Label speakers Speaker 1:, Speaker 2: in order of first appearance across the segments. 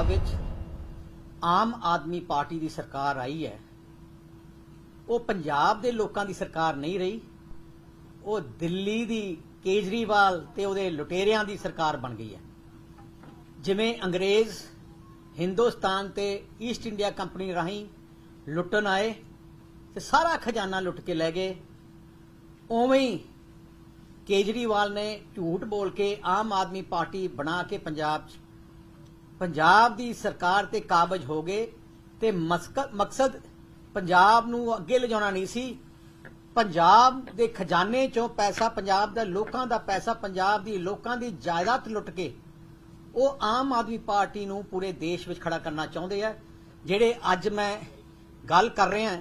Speaker 1: ਪੰਜਾਬ ਵਿੱਚ ਆਮ ਆਦਮੀ ਪਾਰਟੀ ਦੀ ਸਰਕਾਰ ਆਈ ਹੈ। ਉਹ ਪੰਜਾਬ ਦੇ ਲੋਕਾਂ ਦੀ ਸਰਕਾਰ ਨਹੀਂ ਰਹੀ। ਉਹ ਦਿੱਲੀ ਦੀ ਕੇਜਰੀਵਾਲ ਤੇ ਉਹਦੇ ਲੁਟੇਰਿਆਂ ਦੀ ਸਰਕਾਰ ਬਣ ਗਈ ਹੈ। ਜਿਵੇਂ ਅੰਗਰੇਜ਼ ਹਿੰਦੁਸਤਾਨ ਤੇ ਈਸਟ ਇੰਡੀਆ ਕੰਪਨੀ ਰਾਹੀਂ ਲੁੱਟਣ ਆਏ ਤੇ ਸਾਰਾ ਖਜ਼ਾਨਾ ਲੁੱਟ ਕੇ ਲੈ ਗਏ। ਉਵੇਂ ਹੀ ਕੇਜਰੀਵਾਲ ਨੇ ਝੂਠ ਬੋਲ ਕੇ ਆਮ ਆਦਮੀ ਪਾਰਟੀ ਬਣਾ ਕੇ ਪੰਜਾਬ 'ਚ ਪੰਜਾਬ ਦੀ ਸਰਕਾਰ ਤੇ ਕਾਬਜ ਹੋ ਗਏ ਤੇ ਮਕਸਦ ਪੰਜਾਬ ਨੂੰ ਅੱਗੇ ਲਿਜਾਉਣਾ ਨਹੀਂ ਸੀ। ਪੰਜਾਬ ਦੇ ਖਜ਼ਾਨੇ ਚੋਂ ਪੈਸਾ ਪੰਜਾਬ ਦੇ, ਲੋਕਾਂ ਦਾ ਪੈਸਾ ਪੰਜਾਬ ਦੀ, ਲੋਕਾਂ ਦੀ ਜਾਇਦਾਦ ਲੁੱਟ ਕੇ ਉਹ ਆਮ ਆਦਮੀ ਪਾਰਟੀ ਨੂੰ ਪੂਰੇ ਦੇਸ਼ ਵਿੱਚ ਖੜਾ ਕਰਨਾ ਚਾਹੁੰਦੇ ਆ, ਜਿਹੜੇ ਅੱਜ ਮੈਂ ਗੱਲ ਕਰ ਰਿਹਾ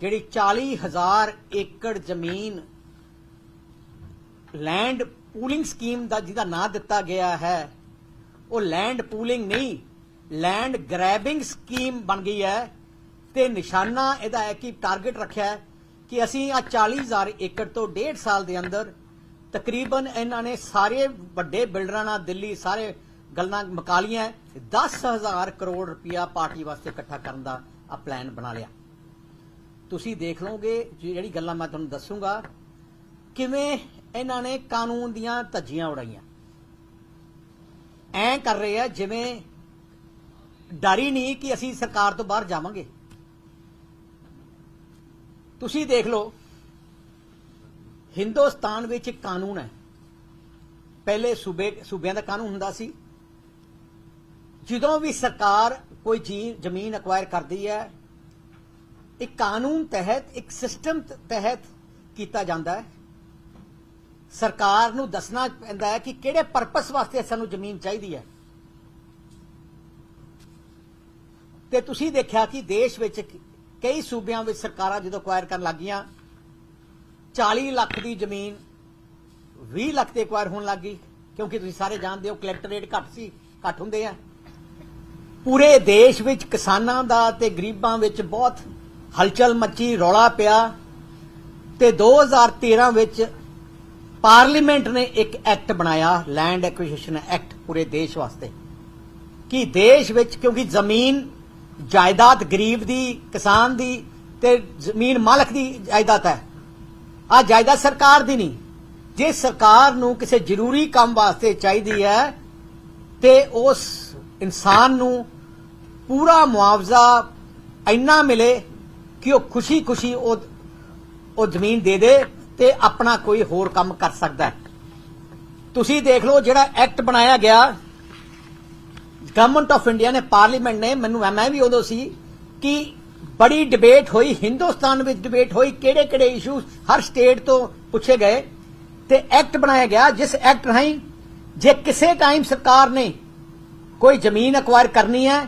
Speaker 1: ਜਿਹੜੀ 40000 ਏਕੜ ਜ਼ਮੀਨ ਲੈਂਡ ਪੂਲਿੰਗ ਸਕੀਮ ਦਾ ਜਿਹਦਾ ਨਾਂ ਦਿੱਤਾ ਗਿਆ ਹੈ ਉਹ ਲੈਂਡ ਪੂਲਿੰਗ ਨਹੀਂ ਲੈਂਡ ਗ੍ਰੈਬਿੰਗ ਸਕੀਮ ਬਣ ਗਈ ਹੈ ਤੇ ਨਿਸ਼ਾਨਾ ਇਹਦਾ ਹੈ ਕਿ ਟਾਰਗੇਟ ਰੱਖਿਆ ਕਿ ਅਸੀਂ ਆ 40000 ਏਕੜ ਤੋਂ 1.5 ਸਾਲ ਦੇ ਅੰਦਰ ਤਕਰੀਬਨ ਇਹਨਾਂ ਨੇ ਸਾਰੇ ਵੱਡੇ ਬਿਲਡਰਾਂ ਨਾਲ ਦਿੱਲੀ ਸਾਰੇ ਗੱਲਾਂ ਮਕਾਲੀਆਂ ਲਈਆਂ ਹੈ। 10000 ਕਰੋੜ ਰੁਪਇਆ ਪਾਰਟੀ ਵਾਸਤੇ ਇਕੱਠਾ ਕਰਨ ਦਾ ਆ ਪਲਾਨ ਬਣਾ ਲਿਆ ਤੁਸੀਂ ਦੇਖ ਲਓਗੇ ਜਿਹੜੀ ਗੱਲਾਂ ਮੈਂ ਤੁਹਾਨੂੰ ਦੱਸੂਗਾ, ਕਿਵੇਂ ਇਹਨਾਂ ਨੇ ਕਾਨੂੰਨ ਦੀਆਂ ਧੱਜੀਆਂ ਉਡਾਈਆਂ ਐ ਕਰ ਰਹੇ ਆ ਜਿਵੇਂ ਡਰ ਹੀ ਨਹੀਂ ਕਿ ਅਸੀਂ ਸਰਕਾਰ ਤੋਂ ਬਾਹਰ ਜਾਵਾਂਗੇ। ਤੁਸੀਂ ਦੇਖ ਲਓ, ਹਿੰਦੁਸਤਾਨ ਵਿੱਚ ਇੱਕ ਕਾਨੂੰਨ ਹੈ। ਪਹਿਲੇ ਸੂਬੇ, ਸੂਬਿਆਂ ਦਾ ਕਾਨੂੰਨ ਹੁੰਦਾ ਸੀ। ਜਦੋਂ ਵੀ ਸਰਕਾਰ ਕੋਈ ਚੀਜ਼ ਜ਼ਮੀਨ ਅਕਵਾਇਰ ਕਰਦੀ ਹੈ, ਇੱਕ ਕਾਨੂੰਨ ਤਹਿਤ, ਇੱਕ ਸਿਸਟਮ ਤਹਿਤ ਕੀਤਾ ਜਾਂਦਾ ਹੈ। ਸਰਕਾਰ ਨੂੰ ਦੱਸਣਾ ਪੈਂਦਾ ਹੈ ਕਿ ਕਿਹੜੇ ਪਰਪਸ ਵਾਸਤੇ ਸਾਨੂੰ ਜ਼ਮੀਨ ਚਾਹੀਦੀ ਹੈ। ਤੇ ਤੁਸੀਂ ਦੇਖਿਆ ਕਿ ਦੇਸ਼ ਵਿੱਚ ਕਈ ਸੂਬਿਆਂ ਵਿੱਚ ਸਰਕਾਰਾਂ ਜਦੋਂ ਅਕਵਾਇਰ ਕਰਨ ਲੱਗੀਆਂ 40 ਲੱਖ ਦੀ ਜ਼ਮੀਨ 20 ਲੱਖ ਤੇ ਅਕਵਾਇਰ ਹੋਣ ਲੱਗੀ ਕਿਉਂਕਿ ਤੁਸੀਂ ਸਾਰੇ ਜਾਣਦੇ ਹੋ ਕਲੈਕਟਰੇਟ ਘੱਟ ਸੀ, ਘੱਟ ਹੁੰਦੇ ਆ। ਪੂਰੇ ਦੇਸ਼ ਵਿੱਚ ਕਿਸਾਨਾਂ ਦਾ ਤੇ ਗਰੀਬਾਂ ਵਿੱਚ ਬਹੁਤ ਹਲਚਲ ਮੱਚੀ, ਰੌਲਾ ਪਿਆ। ਤੇ 2013 ਵਿੱਚ ਪਾਰਲੀਮੈਂਟ ਨੇ ਇੱਕ ਐਕਟ ਬਣਾਇਆ ਲੈਂਡ ਐਕੁਜੀਸ਼ਨ ਐਕਟ ਪੂਰੇ ਦੇਸ਼ ਵਾਸਤੇ। ਕਿ ਦੇਸ਼ ਵਿੱਚ, ਕਿਉਂਕਿ ਜ਼ਮੀਨ, ਜਾਇਦਾਦ ਗਰੀਬ ਦੀ, ਕਿਸਾਨ ਦੀ ਤੇ ਜ਼ਮੀਨ ਮਾਲਕ ਦੀ ਜਾਇਦਾਦ ਹੈ। ਆ ਜਾਇਦਾਦ ਸਰਕਾਰ ਦੀ ਨਹੀਂ। ਜੇ ਸਰਕਾਰ ਨੂੰ ਕਿਸੇ ਜ਼ਰੂਰੀ ਕੰਮ ਵਾਸਤੇ ਚਾਹੀਦੀ ਹੈ, ਤੇ ਉਸ ਇਨਸਾਨ ਨੂੰ ਪੂਰਾ ਮੁਆਵਜ਼ਾ ਇੰਨਾ ਮਿਲੇ ਕਿ ਉਹ ਖੁਸ਼ੀ-ਖੁਸ਼ੀ ਉਹ ਉਹ ਜ਼ਮੀਨ ਦੇ ਦੇ ਤੇ ਆਪਣਾ ਕੋਈ ਹੋਰ ਕੰਮ ਕਰ ਸਕਦਾ ਤੁਸੀਂ ਦੇਖ ਲਓ ਜਿਹੜਾ ਐਕਟ ਬਣਾਇਆ ਗਿਆ। ਗਵਰਨਮੈਂਟ ਆਫ ਇੰਡੀਆ ਨੇ ਪਾਰਲੀਮੈਂਟ ਨੇ, ਮੈਨੂੰ ਮੈਂ ਵੀ ਉਦੋਂ ਸੀ ਕਿ ਬੜੀ ਡਿਬੇਟ ਹੋਈ, ਹਿੰਦੁਸਤਾਨ ਵਿੱਚ ਡਿਬੇਟ ਹੋਈ ਕਿਹੜੇ ਕਿਹੜੇ ਇਸ਼ੂਸ ਹਰ ਸਟੇਟ ਤੋਂ ਪੁੱਛੇ ਗਏ। ਤੇ ਐਕਟ ਬਣਾਇਆ ਗਿਆ, ਜਿਸ ਐਕਟ ਰਾਹੀਂ ਜੇ ਕਿਸੇ ਟਾਈਮ ਸਰਕਾਰ ਨੇ ਕੋਈ ਜ਼ਮੀਨ ਅਕਵਾਇਰ ਕਰਨੀ ਹੈ,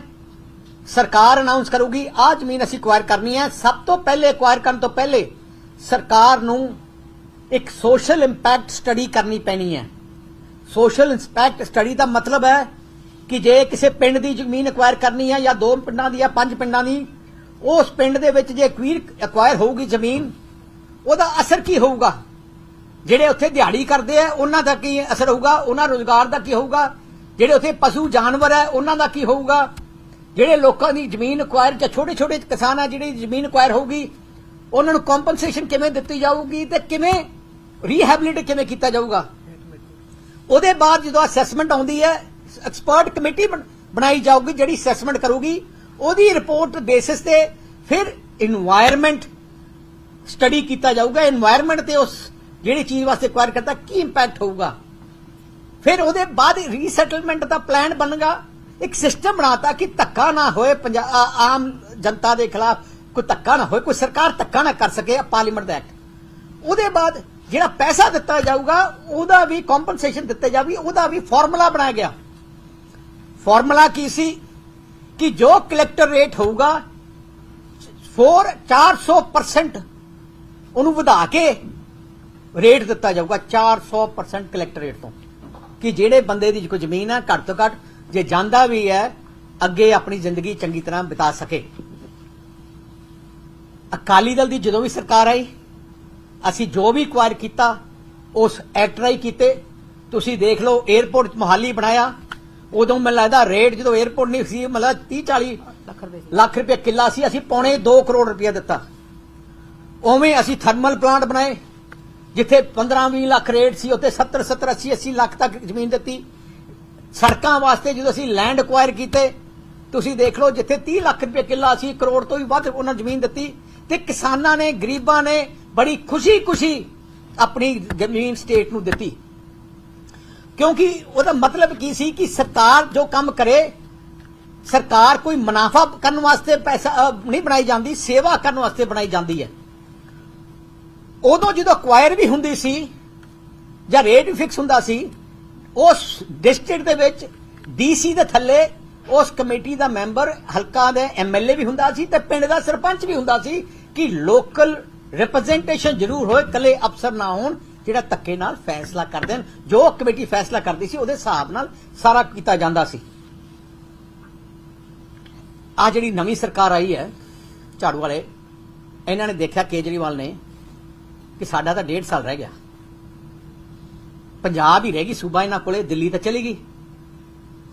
Speaker 1: ਸਰਕਾਰ ਅਨਾਉਂਸ ਕਰੂਗੀ ਆ ਜ਼ਮੀਨ ਅਸੀਂ ਅਕਵਾਇਰ ਕਰਨੀ ਹੈ, ਸਭ ਤੋਂ ਪਹਿਲੇ ਅਕਵਾਇਰ ਕਰਨ ਤੋਂ ਪਹਿਲੇ ਸਰਕਾਰ ਨੂੰ ਇੱਕ ਸੋਸ਼ਲ ਇੰਪੈਕਟ ਸਟੱਡੀ ਕਰਨੀ ਪੈਣੀ ਹੈ। ਸੋਸ਼ਲ ਇੰਪੈਕਟ ਸਟੱਡੀ ਦਾ ਮਤਲਬ ਹੈ ਕਿ ਜੇ ਕਿਸੇ ਪਿੰਡ ਦੀ ਜ਼ਮੀਨ ਅਕਵਾਇਰ ਕਰਨੀ ਹੈ ਜਾਂ ਦੋ ਪਿੰਡਾਂ ਦੀ ਜਾਂ ਪੰਜ ਪਿੰਡਾਂ ਦੀ, ਉਸ ਪਿੰਡ ਦੇ ਵਿੱਚ ਜੇ ਅਕਵਾਇਰ ਹੋਊਗੀ ਜ਼ਮੀਨ, ਉਹਦਾ ਅਸਰ ਕੀ ਹੋਊਗਾ? ਜਿਹੜੇ ਉੱਥੇ ਦਿਹਾੜੀ ਕਰਦੇ ਆ, ਉਹਨਾਂ ਦਾ ਕੀ ਅਸਰ ਹੋਊਗਾ? ਉਹਨਾਂ ਰੋਜ਼ਗਾਰ ਦਾ ਕੀ ਹੋਊਗਾ? ਜਿਹੜੇ ਉੱਥੇ ਪਸ਼ੂ ਜਾਨਵਰ ਹੈ, ਉਹਨਾਂ ਦਾ ਕੀ ਹੋਊਗਾ? ਜਿਹੜੇ ਲੋਕਾਂ ਦੀ ਜ਼ਮੀਨ ਅਕਵਾਇਰ ਜਾਂ ਛੋਟੇ ਛੋਟੇ ਕਿਸਾਨ ਆ, ਜਿਹੜੀ ਜ਼ਮੀਨ ਅਕਵਾਇਰ ਹੋਊਗੀ, ਉਹਨਾਂ ਨੂੰ ਕੰਪਨਸੇਸ਼ਨ ਕਿਵੇਂ ਦਿੱਤੀ ਜਾਊਗੀ ਤੇ ਕਿਵੇਂ ਰੀਹੈਬਿਲਿਟ ਕਿਵੇਂ ਕੀਤਾ ਜਾਊਗਾ? ਉਹਦੇ ਬਾਅਦ ਜਦੋਂ ਅਸੈਸਮੈਂਟ ਆਉਂਦੀ ਹੈ ਐਕਸਪਰਟ ਕਮੇਟੀ ਬਣਾਈ ਜਾਊਗੀ, ਜਿਹੜੀ ਅਸੈਸਮੈਂਟ ਕਰੂਗੀ, ਉਹਦੀ ਰਿਪੋਰਟ ਬੇਸਿਸ ਤੇ ਫਿਰ এনवायरमेंट ਸਟੱਡੀ ਕੀਤਾ ਜਾਊਗਾ। এনवायरमेंट ਤੇ ਉਸ ਜਿਹੜੀ ਚੀਜ਼ ਵਾਸਤੇ ਕੁਆਇਰ ਕਰਤਾ, ਕੀ ਇੰਪੈਕਟ ਹੋਊਗਾ? ਫਿਰ ਉਹਦੇ ਬਾਅਦ ਰੀਸੈਟਲਮੈਂਟ ਦਾ ਪਲਾਨ ਬਣਗਾ। ਇੱਕ ਸਿਸਟਮ ਬਣਾਤਾ ਕਿ ਧੱਕਾ ਨਾ ਹੋਏ ਆਮ ਜਨਤਾ ਦੇ ਖਿਲਾਫ, ਕੋਈ ਧੱਕਾ ਨਾ ਹੋਏ, ਕੋਈ ਸਰਕਾਰ ਧੱਕਾ ਨਾ ਕਰ ਸਕੇ ਪਾਰਲੀਮੈਂਟ ਦਾ ਐਕਟ ਉਹਦੇ ਬਾਅਦ ਜਿਹੜਾ ਪੈਸਾ ਦਿੱਤਾ ਜਾਊਗਾ, ਉਹਦਾ ਵੀ ਕੰਪਨਸੇਸ਼ਨ ਦਿੱਤੇ ਜਾਊਗੀ, ਉਹਦਾ ਵੀ ਫਾਰਮੂਲਾ ਬਣਾਇਆ ਗਿਆ। ਫਾਰਮੂਲਾ ਕੀ ਸੀ? ਕਿ ਜੋ ਕਲੈਕਟਰ ਰੇਟ ਹੋਊਗਾ 4 400% ਉਹਨੂੰ ਵਧਾ ਕੇ ਰੇਟ ਦਿੱਤਾ ਜਾਊਗਾ 400% ਕਲੈਕਟਰ ਰੇਟ ਤੋਂ। ਕਿ ਜਿਹੜੇ ਬੰਦੇ ਦੀ ਕੋਈ ਜ਼ਮੀਨ ਹੈ ਘੱਟ ਤੋਂ ਘੱਟ ਜੇ ਜਾਂਦਾ ਵੀ ਹੈ, ਅੱਗੇ ਆਪਣੀ ਜ਼ਿੰਦਗੀ ਚੰਗੀ ਤਰ੍ਹਾਂ ਬਿਤਾ ਸਕੇ। ਅਕਾਲੀ ਦਲ ਦੀ ਜਦੋਂ ਵੀ ਸਰਕਾਰ ਆਈ ਅਸੀਂ ਜੋ ਵੀ ਕੁਆਇਰ ਕੀਤਾ ਉਸ ਐਕਟ ਰਾਈ ਕੀਤੇ। ਤੁਸੀਂ ਦੇਖ ਲਓ 에어ਪੋਰਟ ਮੋਹਾਲੀ ਬਣਾਇਆ। ਉਦੋਂ ਮੈਨੂੰ ਲੱਗਦਾ ਰੇਟ ਜਦੋਂ 에어ਪੋਰਟ ਨਹੀਂ ਸੀ ਮਤਲਬ 30 40
Speaker 2: ਲੱਖ ਰੁਪਏ
Speaker 1: ਕਿੱਲਾ ਸੀ। ਅਸੀਂ ਪੌਣੇ 2 ਕਰੋੜ ਰੁਪਏ ਦਿੱਤਾ। ਉਵੇਂ ਅਸੀਂ ਥਰਮਲ ਪਲਾਂਟ ਬਣਾਏ ਜਿੱਥੇ 15-20 ਲੱਖ ਰੇਟ ਸੀ ਉੱਥੇ 70 70 80 80 ਲੱਖ ਤੱਕ ਜ਼ਮੀਨ ਦਿੱਤੀ। ਸੜਕਾਂ ਵਾਸਤੇ ਜਦੋਂ ਅਸੀਂ ਲੈਂਡ ਅਕਵਾਇਰ ਕੀਤੇ ਤੁਸੀਂ ਦੇਖ ਲਓ ਜਿੱਥੇ 30 ਲੱਖ ਰੁਪਏ ਕਿੱਲਾ ਸੀ ਕਰੋੜ ਤੋਂ ਵੀ ਵੱਧ ਉਹਨਾਂ ਜ਼ਮੀਨ ਦਿੱਤੀ। ਤੇ ਕਿਸਾਨਾਂ ਨੇ ਗਰੀਬਾਂ ਨੇ ਬੜੀ ਖੁਸ਼ੀ-ਖੁਸ਼ੀ ਆਪਣੀ ਜ਼ਮੀਨ ਸਟੇਟ ਨੂੰ ਦਿੱਤੀ। ਕਿਉਂਕਿ ਉਹਦਾ ਮਤਲਬ ਕੀ ਸੀ ਕਿ ਸਰਕਾਰ ਜੋ ਕੰਮ ਕਰੇ, ਸਰਕਾਰ ਕੋਈ ਮੁਨਾਫਾ ਕਰਨ ਵਾਸਤੇ ਪੈਸਾ ਨਹੀਂ ਬਣਾਈ ਜਾਂਦੀ, ਸੇਵਾ ਕਰਨ ਵਾਸਤੇ ਬਣਾਈ ਜਾਂਦੀ ਹੈ। ਉਦੋਂ ਜਦੋਂ ਅਕਵਾਇਰ ਵੀ ਹੁੰਦੀ ਸੀ ਜਾਂ ਰੇਟ ਵੀ ਫਿਕਸ ਹੁੰਦਾ ਸੀ, ਉਸ ਡਿਸਟ੍ਰਿਕਟ ਦੇ ਵਿੱਚ ਡੀਸੀ ਦੇ ਥੱਲੇ ਉਸ ਕਮੇਟੀ ਦਾ ਮੈਂਬਰ ਹਲਕਾ ਦੇ ਐਮਐਲਏ ਵੀ ਹੁੰਦਾ ਸੀ ਤੇ ਪਿੰਡ ਦਾ ਸਰਪੰਚ ਵੀ ਹੁੰਦਾ ਸੀ ਕਿ ਲੋਕਲ ਰਿਪਰੈਜ਼ੈਂਟੇਸ਼ਨ ਜ਼ਰੂਰ ਹੋਏ ਕੱਲੇ ਅਫਸਰ ਨਾ ਹੋਣ, ਜਿਹੜਾ ਧੱਕੇ ਨਾਲ ਫੈਸਲਾ ਕਰ ਦੇਣ। ਜੋ ਕਮੇਟੀ ਫੈਸਲਾ ਕਰਦੀ ਸੀ, ਉਹਦੇ ਹਿਸਾਬ ਨਾਲ ਸਾਰਾ ਕੀਤਾ ਜਾਂਦਾ ਸੀ। ਆ ਜਿਹੜੀ ਨਵੀਂ ਸਰਕਾਰ ਆਈ ਹੈ, ਝਾੜੂ ਵਾਲੇ, ਇਹਨਾਂ ਨੇ ਦੇਖਿਆ ਕੇਜਰੀਵਾਲ ਨੇ ਕਿ ਸਾਡਾ ਤਾਂ ਡੇਢ ਸਾਲ ਰਹਿ ਗਿਆ। ਪੰਜਾਬ ਹੀ ਰਹਿ ਗਈ, ਸੂਬਾ ਇਹਨਾਂ ਕੋਲੇ, ਦਿੱਲੀ ਤਾਂ ਚਲੀ ਗਈ।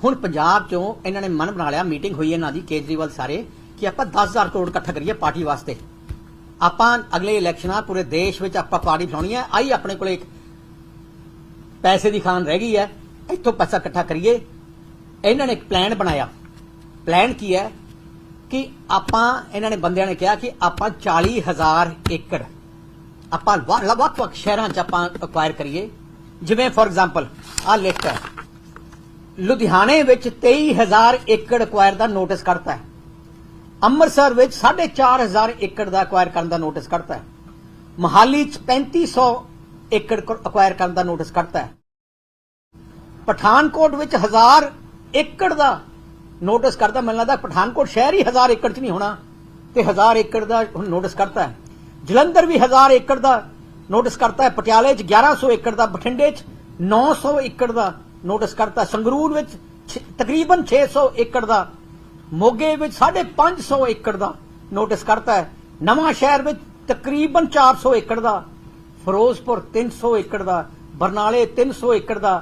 Speaker 1: ਹੁਣ ਪੰਜਾਬ ਚੋਂ ਇਹਨਾਂ ਨੇ ਮਨ ਬਣਾ ਲਿਆ, ਮੀਟਿੰਗ ਹੋਈ ਇਹਨਾਂ ਦੀ ਕੇਜਰੀਵਾਲ ਸਾਰੇ, ਕਿ ਆਪਾਂ 10000 ਕਰੋੜ ਇਕੱਠਾ ਕਰੀਏ ਪਾਰਟੀ ਵਾਸਤੇ। ਆਪਾਂ ਅਗਲੇ ਇਲੈਕਸ਼ਨਾਂ ਪੂਰੇ ਦੇਸ਼ ਵਿੱਚ ਆਪਾਂ ਪਾਰਟੀ ਬਣਾਉਣੀ ਹੈ ਆਈ ਆਪਣੇ ਕੋਲੇ ਇੱਕ ਪੈਸੇ ਦੀ ਖਾਨ ਰਹਿ ਗਈ ਹੈ ਇੱਥੋਂ ਪੈਸਾ ਇਕੱਠਾ ਕਰੀਏ। ਇਹਨਾਂ ਨੇ ਇੱਕ ਪਲਾਨ ਬਣਾਇਆ। ਪਲਾਨ ਕੀ ਹੈ? ਕਿ ਆਪਾਂ, ਇਹਨਾਂ ਨੇ ਬੰਦਿਆਂ ਨੇ ਕਿਹਾ ਕਿ ਆਪਾਂ 40000 ਏਕੜ ਆਪਾਂ ਵੱਖ ਵੱਖ ਸ਼ਹਿਰਾਂ 'ਚ ਆਪਾਂ ਅਕਵਾਇਰ ਕਰੀਏ। ਜਿਵੇਂ ਫੋਰ ਐਗਜ਼ਾਮਪਲ ਆ ਲਿਸਟ ਹੈ। ਲੁਧਿਆਣੇ ਵਿੱਚ 23000 ਏਕੜ ਅਕਵਾਇਰ ਦਾ ਨੋਟਿਸ ਕੱਢਤਾ ਹੈ। ਅੰਮ੍ਰਿਤਸਰ ਵਿੱਚ 4500 ਏਕੜ ਦਾ ਅਕਵਾਇਰ ਕਰਨ ਦਾ ਨੋਟਿਸ ਕੱਢਤਾ ਹੈ। ਮਹਾਲੀ 'ਚ 3500 ਏਕੜ ਅਕਵਾਇਰ ਕਰਨ ਦਾ ਨੋਟਿਸ ਕੱਢਤਾ ਹੈ। ਪਠਾਨਕੋਟ ਵਿੱਚ 1000 ਏਕੜ ਦਾ ਨੋਟਿਸ ਕਰਦਾ ਮੈਨੂੰ ਲੱਗਦਾ ਪਠਾਨਕੋਟ ਸ਼ਹਿਰ ਹੀ 1000 ਏਕੜ 'ਚ ਨਹੀਂ ਹੋਣਾ ਤੇ 1000 ਏਕੜ ਦਾ ਹੁਣ ਨੋਟਿਸ ਕਰਤਾ ਹੈ। ਜਲੰਧਰ ਵੀ 1000 ਏਕੜ ਦਾ ਨੋਟਿਸ ਕਰਤਾ ਹੈ। ਪਟਿਆਲੇ 'ਚ 1100 ਏਕੜ ਦਾ, ਬਠਿੰਡੇ 'ਚ 900 ਏਕੜ ਦਾ ਨੋਟਿਸ ਕਰਤਾ ਹੈ। ਸੰਗਰੂਰ ਵਿੱਚ ਛ- ਤਕਰੀਬਨ 600 ਏਕੜ ਦਾ ਮੋਗੇ ਵਿੱਚ 550 ਏਕੜ ਦਾ ਨੋਟਿਸ ਕਰਤਾ ਹੈ। ਨਵਾਂ ਸ਼ਹਿਰ ਵਿੱਚ ਤਕਰੀਬਨ 400 ਏਕੜ ਦਾ ਫਿਰੋਜ਼ਪੁਰ 300 ਏਕੜ ਦਾ ਬਰਨਾਲੇ 300 ਏਕੜ ਦਾ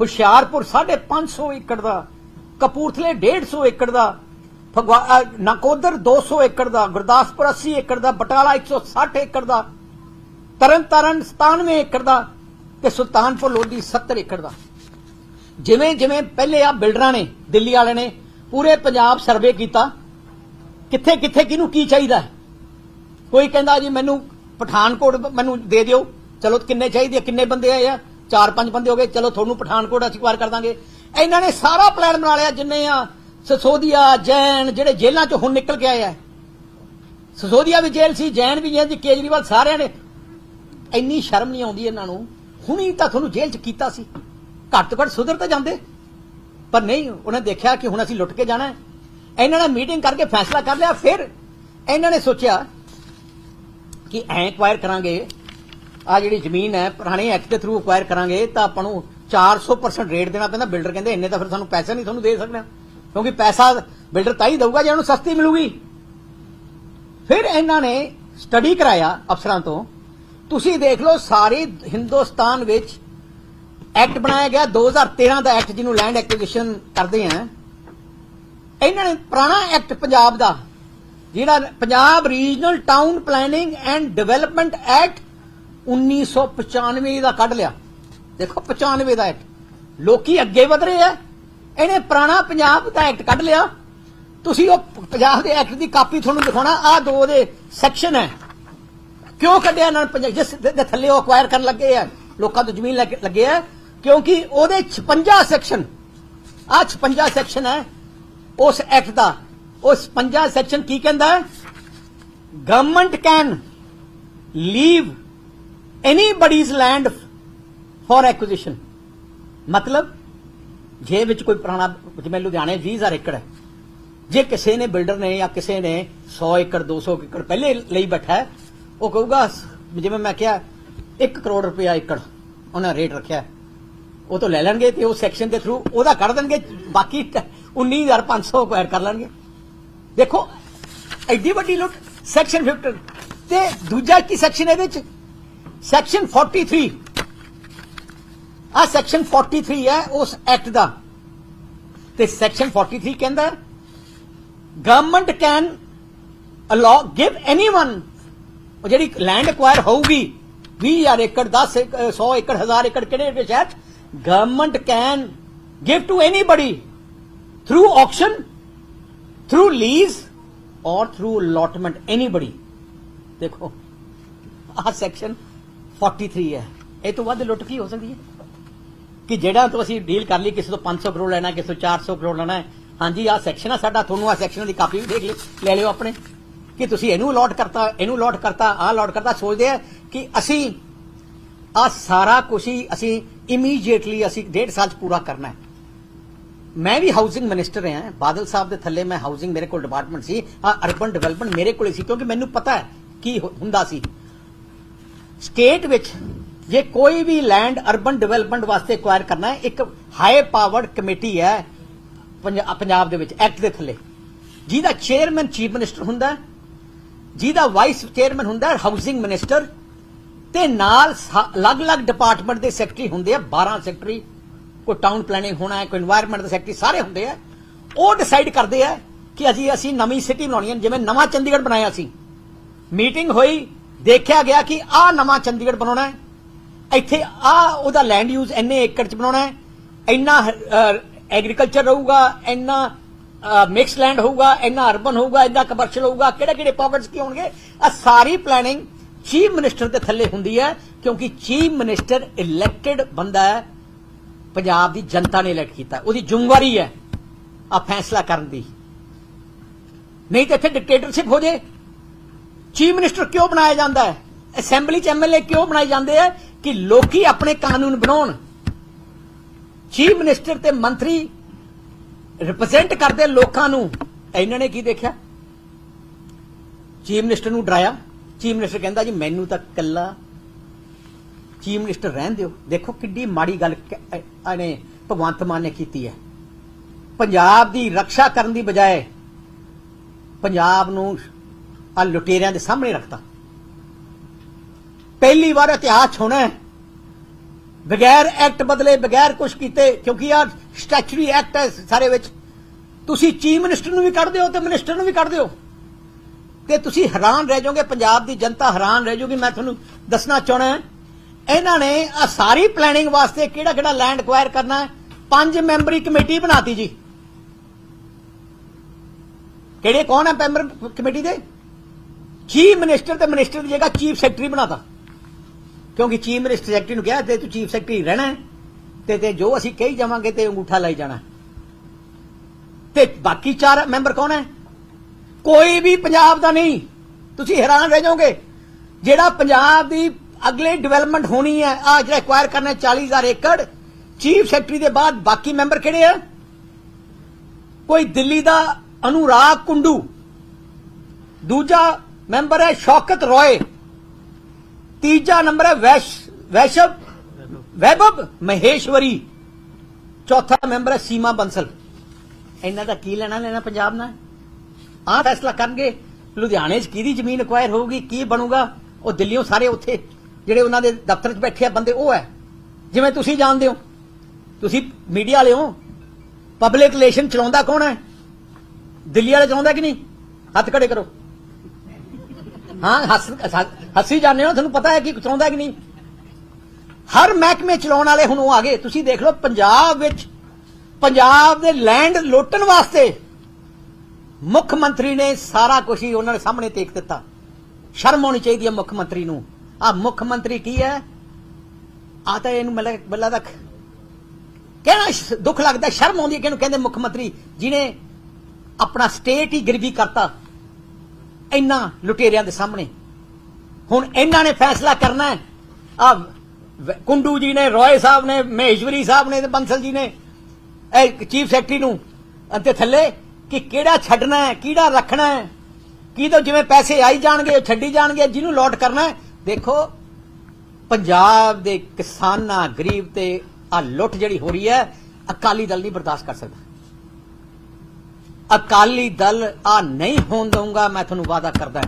Speaker 1: ਹੁਸ਼ਿਆਰਪੁਰ 550 ਏਕੜ ਦਾ ਕਪੂਰਥਲੇ 150 ਏਕੜ ਦਾ ਫਗਵਾ ਅ, ਨਕੋਦਰ 200 ਏਕੜ ਦਾ ਗੁਰਦਾਸਪੁਰ 80 ਏਕੜ ਦਾ ਬਟਾਲਾ 160 ਏਕੜ ਦਾ ਤਰਨਤਾਰਨ 97 ਏਕੜ ਦਾ ਤੇ ਸੁਲਤਾਨਪੁਰ ਲੋਧੀ 70 ਏਕੜ ਦਾ। ਜਿਵੇਂ ਜਿਵੇਂ ਪਹਿਲੇ ਆ ਬਿਲਡਰਾਂ ਨੇ ਦਿੱਲੀ ਵਾਲੇ ਨੇ ਪੂਰੇ ਪੰਜਾਬ ਸਰਵੇ ਕੀਤਾ। ਕਿੱਥੇ ਕਿੱਥੇ ਕਿਹਨੂੰ ਕੀ ਚਾਹੀਦਾ ਹੈ? ਕੋਈ ਕਹਿੰਦਾ ਜੀ ਮੈਨੂੰ ਪਠਾਨਕੋਟ ਮੈਨੂੰ ਦੇ ਦਿਓ। ਚਲੋ ਕਿੰਨੇ ਚਾਹੀਦੇ ਆ, ਕਿੰਨੇ ਬੰਦੇ ਆਏ ਆ? ਚਾਰ ਪੰਜ ਬੰਦੇ ਹੋ ਗਏ ਚਲੋ ਤੁਹਾਨੂੰ ਪਠਾਨਕੋਟ ਅਸੀਂ ਵਾਰ ਕਰ ਦਾਂਗੇ। ਇਹਨਾਂ ਨੇ ਸਾਰਾ ਪਲਾਨ ਬਣਾ ਲਿਆ ਜਿੰਨੇ ਆ ਸਸੋਦੀਆ ਜੈਨ ਜਿਹੜੇ ਜੇਲ੍ਹਾਂ ਚੋਂ ਹੁਣ ਨਿਕਲ ਕੇ ਆਏ ਆ। ਸਸੋਦੀਆ ਵੀ ਜੇਲ੍ਹ ਸੀ ਜੈਨ ਵੀ ਹੈ ਜੀ ਕੇਜਰੀਵਾਲ ਸਾਰਿਆਂ ਨੇ। ਇੰਨੀ ਸ਼ਰਮ ਨਹੀਂ ਆਉਂਦੀ ਇਹਨਾਂ ਨੂੰ। ਹੁਣੀ ਤਾਂ ਤੁਹਾਨੂੰ ਜੇਲ੍ਹ 'ਚ ਕੀਤਾ ਸੀ। ਘੱਟ ਤੋਂ ਘੱਟ ਸੁਧਰ ਤਾਂ ਜਾਂਦੇ। ਪਰ ਨਹੀਂ, ਉਹਨੇ ਦੇਖਿਆ ਕਿ ਹੁਣ ਅਸੀਂ ਲੁੱਟ ਕੇ ਜਾਣਾ ਹੈ। ਇਹਨਾਂ ਨੇ ਮੀਟਿੰਗ ਕਰਕੇ ਫੈਸਲਾ ਕਰ ਲਿਆ, ਫਿਰ ਇਹਨਾਂ ਨੇ ਸੋਚਿਆ ਕਿ ਐ ਐਕਵਾਇਰ ਕਰਾਂਗੇ। ਆ ਜਿਹੜੀ ਜ਼ਮੀਨ ਹੈ, ਪੁਰਾਣੇ ਐਕਟ ਦੇ ਥਰੂ ਐਕਵਾਇਰ ਕਰਾਂਗੇ, ਤਾਂ ਆਪਾਂ ਨੂੰ 400% ਰੇਟ ਦੇਣਾ ਪੈਂਦਾ। ਬਿਲਡਰ ਕਹਿੰਦੇ, ਇੰਨੇ ਤਾਂ ਫਿਰ ਸਾਨੂੰ ਪੈਸਾ ਨਹੀਂ ਤੁਹਾਨੂੰ ਦੇ ਸਕਦੇ ਕਿਉਂਕਿ ਪੈਸਾ ਬਿਲਡਰ ਤਾਂ ਹੀ ਦਊਗਾ ਜੇ ਉਹਨੂੰ ਸਸਤੀ ਮਿਲੂਗੀ। ਫਿਰ ਇਹਨਾਂ ਨੇ ਸਟੱਡੀ ਕਰਾਇਆ ਅਫਸਰਾਂ ਤੋਂ। ਤੁਸੀਂ ਦੇਖ ਲਓ, ਸਾਰੇ ਹਿੰਦੁਸਤਾਨ ਵਿੱਚ ਐਕਟ ਬਣਾਇਆ ਗਿਆ 2013 ਦਾ ਐਕਟ ਜਿਹਨੂੰ ਲੈਂਡ ਐਕੁਜੀਸ਼ਨ ਕਰਦੇ ਆ। ਇਹਨਾਂ ਨੇ ਪੁਰਾਣਾ ਐਕਟ ਪੰਜਾਬ ਦਾ, ਜਿਹੜਾ Punjab regional town planning and development act 1995 ਦਾ ਕੱਢ ਲਿਆ। ਦੇਖੋ 95 ਦਾ ਐਕਟ। ਲੋਕੀ ਅੱਗੇ ਵਧ ਰਹੇ ਆ। ਇਹਨੇ ਪੁਰਾਣਾ ਪੰਜਾਬ ਦਾ ਐਕਟ ਕੱਢ ਲਿਆ। ਤੁਸੀਂ ਉਹ ਪੰਜਾਬ ਦੇ ਐਕਟ ਦੀ ਕਾਪੀ ਤੁਹਾਨੂੰ ਦਿਖਾਉਣਾ ਆ ਦੋ ਦੇ ਸੈਕਸ਼ਨ ਹੈ। ਕਿਉਂ ਕੱਢਿਆ ਇਹਨਾਂ ਨੇ? ਜਿਸ ਦੇ ਥੱਲੇ ਉਹ ਅਕਵਾਇਰ ਕਰਨ ਲੱਗੇ ਆ। ਲੋਕਾਂ ਤੋਂ ਜ਼ਮੀਨ ਲੈ ਲੱਗੇ ਆ। ਕਿਉਂਕਿ ਉਹਦੇ 56 ਸੈਕਸ਼ਨ ਆ 56 ਸੈਕਸ਼ਨ ਹੈ, ਉਸ ਐਕਟ ਦਾ। ਉਸ 56 ਸੈਕਸ਼ਨ ਕੀ ਕਹਿੰਦਾ ਹੈ? Government can leave anybody's land for acquisition ਮਤਲਬ, ਜੇ ਵਿੱਚ ਕੋਈ ਪੁਰਾਣਾ, ਜਿਵੇਂ ਲੁਧਿਆਣੇ 20000 ਏਕੜ ਹੈ, ਜੇ ਕਿਸੇ ਨੇ ਬਿਲਡਰ ਨੇ ਜਾਂ ਕਿਸੇ ਨੇ 100 ਏਕੜ 200 ਏਕੜ ਪਹਿਲੇ ਲਈ ਬੈਠਾ ਹੈ, ਉਹ ਕਹੂਗਾ, ਜਿਵੇਂ ਮੈਂ ਕਿਹਾ 1 ਕਰੋੜ ਰੁਪਇਆ ਏਕੜ, ਉਹਨਾਂ ਰੇਟ ਰੱਖਿਆ ਉਹ ਤੋਂ ਲੈ ਲੈਣਗੇ ਤੇ ਉਹ ਸੈਕਸ਼ਨ ਦੇ ਥਰੂ ਉਹਦਾ ਕੱਢ ਦੇਣਗੇ, ਬਾਕੀ 19500 ਐਕਵਾਇਰ ਕਰ ਲੈਣਗੇ। ਦੇਖੋ, ਐਡੀ ਵੱਡੀ ਲੁੱਟ ਸੈਕਸ਼ਨ 15 ਤੇ ਦੂਜਾ ਕੀ ਸੈਕਸ਼ਨ ਇਹਦੇ ਵਿੱਚ? ਸੈਕਸ਼ਨ 43 ਆ ਸੈਕਸ਼ਨ 43 ਹੈ ਉਸ ਐਕਟ ਦਾ। ਤੇ ਸੈਕਸ਼ਨ 43 ਕਹਿੰਦਾ government can allow give anyone ਉਹ ਜਿਹੜੀ ਲੈਂਡ ਐਕਵਾਇਰ ਹੋਊਗੀ 20000 ਏਕੜ 10 ਏਕ- 100 ਏਕੜ 1000 ਏਕੜ ਕਿਹੜੇ ਸ਼ਹਿਰ ਹੈ government can give to anybody through auction through lease or through allotment anybody ਦੇਖੋ ਆਹ ਸੈਕਸ਼ਨ 43 ਹੈ ਇਹ ਤੋਂ ਵੱਧ ਲੁੱਟ ਕੀ ਹੋ ਸਕਦੀ ਹੈ ਕਿ ਜਿਹੜਾ ਤੋਂ ਅਸੀਂ ਡੀਲ ਕਰ ਲਈ ਕਿਸੇ ਤੋਂ 500 ਕਰੋੜ ਲੈਣਾ ਕਿਸੇ ਤੋਂ 400 ਕਰੋੜ ਲੈਣਾ ਹੈ ਹਾਂਜੀ ਆਹ ਸੈਕਸ਼ਨ ਆ ਸਾਡਾ ਤੁਹਾਨੂੰ ਆਹ ਸੈਕਸ਼ਨ ਦੀ ਕਾਪੀ ਵੀ ਦੇਖ ਲਿਓ ਲੈ ਲਿਓ ਆਪਣੇ ਕਿ ਤੁਸੀਂ ਇਹਨੂੰ ਅਲੋਟ ਕਰਤਾ ਇਹਨੂੰ ਅਲੋਟ ਕਰਤਾ ਆਹ ਅਲੋਟ ਕਰਤਾ ਸੋਚਦੇ ਆ ਕਿ ਅਸੀਂ ਆ ਸਾਰਾ ਕੁਝ ਹੀ ਅਸੀਂ ਇਮੀਡੀਏਟਲੀ ਅਸੀਂ ਡੇਢ ਸਾਲ ਚ ਪੂਰਾ ਕਰਨਾ ਹੈ। ਮੈਂ ਵੀ ਹਾਊਸਿੰਗ ਮਿਨਿਸਟਰ ਹਾਂ। ਬਾਦਲ ਸਾਹਿਬ ਦੇ ਥੱਲੇ ਮੈਂ ਹਾਊਸਿੰਗ ਮੇਰੇ ਕੋਲ ਡਿਪਾਰਟਮੈਂਟ ਸੀ। ਆ ਅਰਬਨ ਡਿਵੈਲਪਮੈਂਟ ਮੇਰੇ ਕੋਲ ਹੀ ਸੀ ਕਿਉਂਕਿ ਮੈਨੂੰ ਪਤਾ ਹੈ ਕੀ ਹੁੰਦਾ ਸੀ। ਸਟੇਟ ਵਿੱਚ ਜੇ ਕੋਈ ਵੀ ਲੈਂਡ ਅਰਬਨ ਡਿਵੈਲਪਮੈਂਟ ਵਾਸਤੇ ਐਕਵਾਇਰ ਕਰਨਾ ਹੈ, ਇੱਕ ਹਾਈ ਪਾਵਰਡ ਕਮੇਟੀ ਹੈ ਪੰਜਾਬ ਦੇ ਵਿੱਚ ਐਕਟ ਦੇ ਥੱਲੇ। ਜਿਹਦਾ ਚੇਅਰਮੈਨ ਚੀਫ ਮਿਨਿਸਟਰ ਹੁੰਦਾ ਜਿਹਦਾ ਵਾਈਸ ਚੇਅਰਮੈਨ ਹੁੰਦਾ ਹਾਊਸਿੰਗ ਮਿਨਿਸਟਰ ਤੇ ਨਾਲ ਅਲੱਗ-ਅਲੱਗ ਡਿਪਾਰਟਮੈਂਟ ਦੇ ਸੈਕਟਰੀ ਹੁੰਦੇ ਆ 12 ਸੈਕਟਰੀ ਕੋਈ ਟਾਊਨ ਪਲੈਨਿੰਗ ਹੋਣਾ ਹੈ, ਕੋਈ এনवायरमेंट ਦਾ ਸੈਕਟਰੀ ਸਾਰੇ ਹੁੰਦੇ ਆ। ਉਹ ਡਿਸਾਈਡ ਕਰਦੇ ਆ ਕਿ ਅਸੀਂ ਅਸੀਂ ਨਵੀਂ ਸਿਟੀ ਬਣਾਉਣੀ ਹੈ, ਜਿਵੇਂ ਨਵਾਂ ਚੰਡੀਗੜ੍ਹ ਬਣਾਇਆ ਸੀ। ਮੀਟਿੰਗ ਹੋਈ, ਦੇਖਿਆ ਗਿਆ ਕਿ ਆ ਨਵਾਂ ਚੰਡੀਗੜ੍ਹ ਬਣਾਉਣਾ ਹੈ। ਇੱਥੇ ਆ ਉਹਦਾ ਲੈਂਡ ਯੂਜ਼ ਐਨੇ ਏਕੜ ਚ ਬਣਾਉਣਾ ਹੈ। ਇੰਨਾ ਐਗਰੀਕਲਚਰ ਰਹੂਗਾ, ਇੰਨਾ ਮਿਕਸ ਲੈਂਡ ਹੋਊਗਾ, ਇੰਨਾ ਅਰਬਨ ਹੋਊਗਾ, ਇੰਨਾ ਕਮਰਸ਼ੀਅਲ ਹੋਊਗਾ ਕਿਹੜੇ ਕਿਹੜੇ ਪਾਕਟਸ ਕੀ ਹੋਣਗੇ? ਆ ਸਾਰੀ ਪਲੈਨਿੰਗ ਚੀਫ ਮਿਨਿਸਟਰ ਦੇ ਥੱਲੇ ਹੁੰਦੀ ਹੈ, ਕਿਉਂਕਿ ਚੀਫ ਮਿਨਿਸਟਰ ਇਲੈਕਟਿਡ ਬੰਦਾ ਹੈ, ਪੰਜਾਬ ਦੀ ਜਨਤਾ ਨੇ ਇਲੈਕਟ ਕੀਤਾ। ਉਹਦੀ ਜ਼ਿੰਮੇਵਾਰੀ ਹੈ ਆ ਫੈਸਲਾ ਕਰਨ ਦੀ। ਨਹੀਂ ਤਾਂ ਇੱਥੇ ਡਿਕਟੇਟਰਸ਼ਿਪ ਹੋ ਜੇ। ਚੀਫ ਮਿਨਿਸਟਰ ਕਿਉਂ ਬਣਾਇਆ ਜਾਂਦਾ ਹੈ? ਅਸੈਂਬਲੀ ਚ ਐਮਐਲਏ ਕਿਉਂ ਬਣਾਏ ਜਾਂਦੇ ਆ? ਕਿ ਲੋਕੀ ਆਪਣੇ ਕਾਨੂੰਨ ਬਣਾਉਣ। ਚੀਫ ਮਿਨਿਸਟਰ ਤੇ ਮੰਤਰੀ ਰਿਪਰੈਜ਼ੈਂਟ ਕਰਦੇ ਲੋਕਾਂ ਨੂੰ। ਇਹਨਾਂ ਨੇ ਕੀ ਦੇਖਿਆ? ਚੀਫ ਮਿਨਿਸਟਰ ਨੂੰ ਡਰਾਇਆ। ਚੀਫ ਮਿਨਿਸਟਰ ਕਹਿੰਦਾ ਜੀ, ਮੈਨੂੰ ਤਾਂ ਕੱਲਾ ਚੀਫ ਮਿਨਿਸਟਰ ਰਹਿਣ ਦਿਓ। ਦੇਖੋ ਕਿੱਡੀ ਮਾੜੀ ਗੱਲ ਇਹਨੇ ਭਗਵੰਤ ਮਾਨ ਨੇ ਕੀਤੀ ਹੈ। ਪੰਜਾਬ ਦੀ ਰੱਖਿਆ ਕਰਨ ਦੀ ਬਜਾਏ ਪੰਜਾਬ ਨੂੰ ਆ ਲੁਟੇਰਿਆਂ ਦੇ ਸਾਹਮਣੇ ਰੱਖਤਾ। ਪਹਿਲੀ ਵਾਰ ਇਤਿਹਾਸ ਹੋਣਾ ਬਗੈਰ ਐਕਟ ਬਦਲੇ, ਬਗੈਰ ਕੁਝ ਕੀਤੇ, ਕਿਉਂਕਿ ਆ ਸਟੈਚੂਰੀ ਐਕਟ ਹੈ ਸਾਰੇ ਵਿੱਚ। ਤੁਸੀਂ ਚੀਫ ਮਿਨਿਸਟਰ ਨੂੰ ਵੀ ਕੱਢ ਦਿਓ ਤੇ ਮਿਨਿਸਟਰ ਨੂੰ ਵੀ ਕੱਢ ਦਿਓ। ਤੇ ਤੁਸੀਂ ਹੈਰਾਨ ਰਹਿ ਜਾਓਗੇ, ਪੰਜਾਬ ਦੀ ਜਨਤਾ ਹੈਰਾਨ ਰਹਿ ਜਾਊਗੀ ਮੈਂ ਤੁਹਾਨੂੰ ਦੱਸਣਾ ਚਾਹਣਾ ਇਹਨਾਂ ਨੇ ਆ ਸਾਰੀ ਪਲੈਨਿੰਗ ਵਾਸਤੇ ਕਿਹੜਾ ਕਿਹੜਾ ਲੈਂਡ ਐਕਵਾਇਰ ਕਰਨਾ ਹੈ? ਪੰਜ ਮੈਂਬਰੀ ਕਮੇਟੀ ਬਣਾਤੀ ਜੀ। ਕਿਹੜੇ ਕੌਣ ਹੈ ਮੈਂਬਰ ਕਮੇਟੀ ਦੇ? ਚੀਫ ਮਿਨਿਸਟਰ ਤੇ ਮਿਨਿਸਟਰ ਦੀ ਜਗ੍ਹਾ ਚੀਫ ਸੈਕਟਰੀ ਬਣਾਤਾ। ਕਿਉਂਕਿ ਚੀਫ ਮਿਨਿਸਟਰ ਸੈਕਟਰੀ ਨੂੰ ਕਿਹਾ ਤੇ ਤੂੰ ਚੀਫ ਸੈਕਟਰੀ ਰਹਿਣਾ ਤੇ ਤੇ ਜੋ ਅਸੀਂ ਕਹੀ ਜਾਵਾਂਗੇ ਤੇ ਅੰਗੂਠਾ ਲਾਈ ਜਾਣਾ ਤੇ ਬਾਕੀ ਚਾਰ ਮੈਂਬਰ ਕੌਣ ਹੈ? ਕੋਈ ਵੀ ਪੰਜਾਬ ਦਾ ਨਹੀਂ। ਤੁਸੀਂ ਹੈਰਾਨ ਰਹਿ ਜਾਓਗੇ। ਜਿਹੜਾ ਪੰਜਾਬ ਦੀ ਅਗਲੇ ਡਿਵੈਲਪਮੈਂਟ ਹੋਣੀ ਹੈ ਆ ਜਿਹੜਾ ਐਕਵਾਇਰ ਕਰਨਾ ਹੈ 40000 ਏਕੜ ਚੀਫ ਸੈਕਟਰੀ ਦੇ ਬਾਅਦ ਬਾਕੀ ਮੈਂਬਰ ਕਿਹੜੇ ਆ? ਕੋਈ ਦਿੱਲੀ ਦਾ ਅਨੁਰਾਗ ਕੁੰਡੂ। ਦੂਜਾ ਮੈਂਬਰ ਹੈ ਸ਼ੌਕਤ ਰੋਏ। ਤੀਜਾ ਨੰਬਰ ਹੈ ਵੈਸ਼, ਵੈਸ਼ਵ, ਵੈਭਵ ਮਹੇਸ਼ਵਰੀ। ਚੌਥਾ ਮੈਂਬਰ ਹੈ ਸੀਮਾ ਬੰਸਲ। ਇਹਨਾਂ ਦਾ ਕੀ ਲੈਣਾ ਲੈਣਾ ਪੰਜਾਬ ਨਾਲ? ਆਹ ਫੈਸਲਾ ਕਰਨਗੇ। ਲੁਧਿਆਣੇ 'ਚ ਕਿਹਦੀ ਜ਼ਮੀਨ ਐਕਵਾਇਰ ਹੋਊਗੀ, ਕੀ ਬਣੂਗਾ? ਉਹ ਦਿੱਲੀੋਂ ਸਾਰੇ ਉੱਥੇ ਜਿਹੜੇ ਉਹਨਾਂ ਦੇ ਦਫ਼ਤਰ 'ਚ ਬੈਠੇ ਆ ਬੰਦੇ, ਉਹ ਹੈ। ਜਿਵੇਂ ਤੁਸੀਂ ਜਾਣਦੇ ਹੋ, ਤੁਸੀਂ ਮੀਡੀਆ ਵਾਲੇ ਹੋ ਪਬਲਿਕ ਰਿਲੇਸ਼ਨ ਚਲਾਉਂਦਾ ਕੌਣ ਹੈ? ਦਿੱਲੀ ਵਾਲੇ ਚਲਾਉਂਦਾ ਕਿ ਨਹੀਂ? ਹੱਥ ਖੜੇ ਕਰੋ। ਹਾਂ, ਹੱਸ, ਹੱਸੀ ਜਾਂਦੇ ਹੋ, ਤੁਹਾਨੂੰ ਪਤਾ ਹੈ ਕਿ ਚਲਾਉਂਦਾ ਕਿ ਨਹੀਂ? ਹਰ ਮਹਿਕਮੇ ਚਲਾਉਣ ਵਾਲੇ ਹੁਣ ਉਹ ਆ ਗਏ। ਤੁਸੀਂ ਦੇਖ ਲਓ, ਪੰਜਾਬ ਵਿੱਚ, ਪੰਜਾਬ ਦੇ ਲੈਂਡ ਲੋਟਣ ਵਾਸਤੇ ਮੁੱਖ ਮੰਤਰੀ ਨੇ ਸਾਰਾ ਕੁਝ ਹੀ ਉਹਨਾਂ ਦੇ ਸਾਹਮਣੇ ਤੇਕ ਦਿੱਤਾ। ਸ਼ਰਮ ਹੋਣੀ ਚਾਹੀਦੀ ਹੈ ਮੁੱਖ ਮੰਤਰੀ ਨੂੰ। ਆ ਮੁੱਖ ਮੰਤਰੀ ਕੀ ਹੈ? ਆ ਤਾਂ ਇਹਨੂੰ ਮਤਲਬ ਬੱਲਾ ਤੱਕ ਕਹਿਣਾ ਦੁੱਖ ਲੱਗਦਾ, ਸ਼ਰਮ ਆਉਂਦੀ ਹੈ ਕਿ ਕਹਿੰਦੇ ਮੁੱਖ ਮੰਤਰੀ ਜਿਨੇ ਆਪਣਾ ਸਟੇਟ ਹੀ ਗਿਰਵੀ ਕਰਤਾ ਇੰਨਾ ਲੁਟੇਰਿਆਂ ਦੇ ਸਾਹਮਣੇ। ਹੁਣ ਇਹਨਾਂ ਨੇ ਫੈਸਲਾ ਕਰਨਾ ਹੈ। ਆ ਕੁੰਡੂ ਜੀ ਨੇ, ਰੋਏ ਸਾਹਿਬ ਨੇ, ਮਹੇਸ਼ਵਰੀ ਸਾਹਿਬ ਨੇ ਤੇ ਬੰਸਲ ਜੀ ਨੇ, ਇਹ ਚੀਫ ਸੈਕਟਰੀ ਨੂੰ, ਅਤੇ ਥੱਲੇ ਕਿ ਕਿਹੜਾ ਛੱਡਣਾ ਹੈ, ਕਿਹੜਾ ਰੱਖਣਾ ਹੈ? ਕਿਹਦੋਂ ਜਿਵੇਂ ਪੈਸੇ ਆਈ ਜਾਣਗੇ, ਉਹ ਛੱਡੀ ਜਾਣਗੇ, ਜਿਹਨੂੰ ਲੋਟ ਕਰਨਾ ਹੈ? ਦੇਖੋ, ਪੰਜਾਬ ਦੇ ਕਿਸਾਨਾਂ, ਗਰੀਬ ਤੇ ਆ ਲੁੱਟ ਜਿਹੜੀ ਹੋ ਰਹੀ ਹੈ, ਅਕਾਲੀ ਦਲ ਨਹੀਂ ਬਰਦਾਸ਼ਤ ਕਰ ਸਕਦਾ। ਅਕਾਲੀ ਦਲ ਆ ਨਹੀਂ ਹੋਣ ਦਊਗਾ, ਮੈਂ ਤੁਹਾਨੂੰ ਵਾਅਦਾ ਕਰਦਾ